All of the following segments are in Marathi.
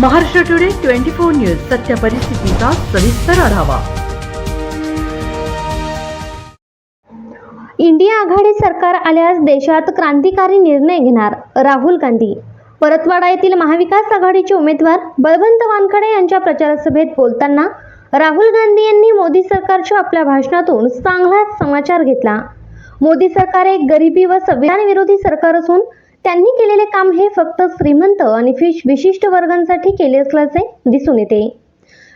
Maharashtra today twenty four news सत्य परिस्थितीचा सविस्तर आढावा. इंडिया आघाडी सरकार आल्यास देशात क्रांतिकारी निर्णय घेणार राहुल गांधी. परतवाडा येथील महाविकास आघाडीचे उमेदवार बळवंत वानखडे यांच्या प्रचारसभेत बोलताना राहुल गांधी यांनी मोदी सरकारच्या आपल्या भाषणातून चांगलाच समाचार घेतला. मोदी सरकार एक गरिबी व संविधान विरोधी सरकार असून त्यांनी केलेले काम हे फक्त श्रीमंत आणि फिश विशिष्ट वर्गांसाठी केले असल्याचे दिसून येते.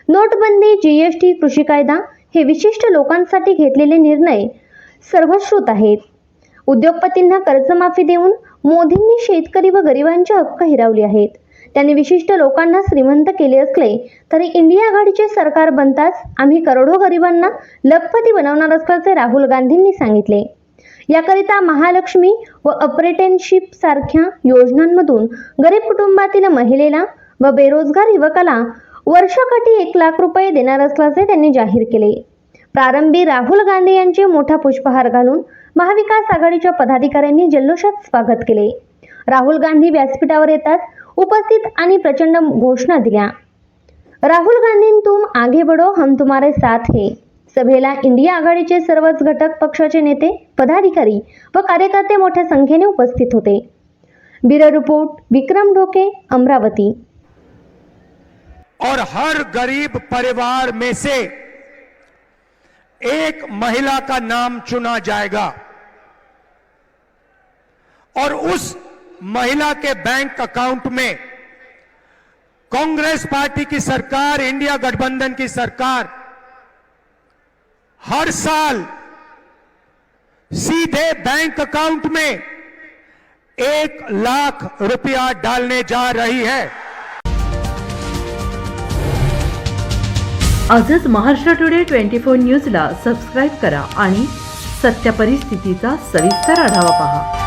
नोटबंदी जीएसटी कृषी कायदा हे विशिष्ट लोकांसाठी घेतलेले निर्णय सर्वश्रुत आहेत. उद्योगपतींना कर्जमाफी देऊन मोदींनी शेतकरी व गरिबांचे हक्क हिरावले आहेत. त्यांनी विशिष्ट लोकांना श्रीमंत केले असले तरी इंडिया आघाडीचे सरकार बनताच आम्ही करोडो गरिबांना लखपती बनवणार असल्याचे राहुल गांधींनी सांगितले. याकरिता महालक्ष्मी व अप्रेटेनशिप सारख्या योजनांमधून गरीब कुटुंबातील महिलेला व बेरोजगार युवकाला वर्षाकाठी एक लाख रुपये देणार असल्याचे त्यांनी जाहीर केले. प्रारंभी राहुल गांधी यांचे मोठा पुष्पहार घालून महाविकास आघाडीच्या पदाधिकाऱ्यांनी जल्लोषात स्वागत केले. राहुल गांधी व्यासपीठावर येताच उपस्थित आणि प्रचंड घोषणा दिल्या. राहुल गांधी तुम आगे बढो हम तुम्हारे साथ है. सभेला इंडिया आघाडीचे सर्वच घटक पक्षाचे नेते पदाधिकारी व कार्यकर्ते मोठ्या संख्येने उपस्थित होते. Bureau report Vikram Dhoke Amravati. और हर गरीब परिवार में से एक महिला का नाम चुना जाएगा। और उस महिला के बैंक अकाउंट में कांग्रेस पार्टी की सरकार इंडिया गठबंधन की सरकार हर साल सीधे बैंक अकाउंट में एक लाख रुपया डालने जा रही है। आजच महाराष्ट्र टुडे ट्वेंटी फोर न्यूजला सबस्क्राईब करा आणि सत्य परिस्थितीचा सविस्तर आढावा पहा.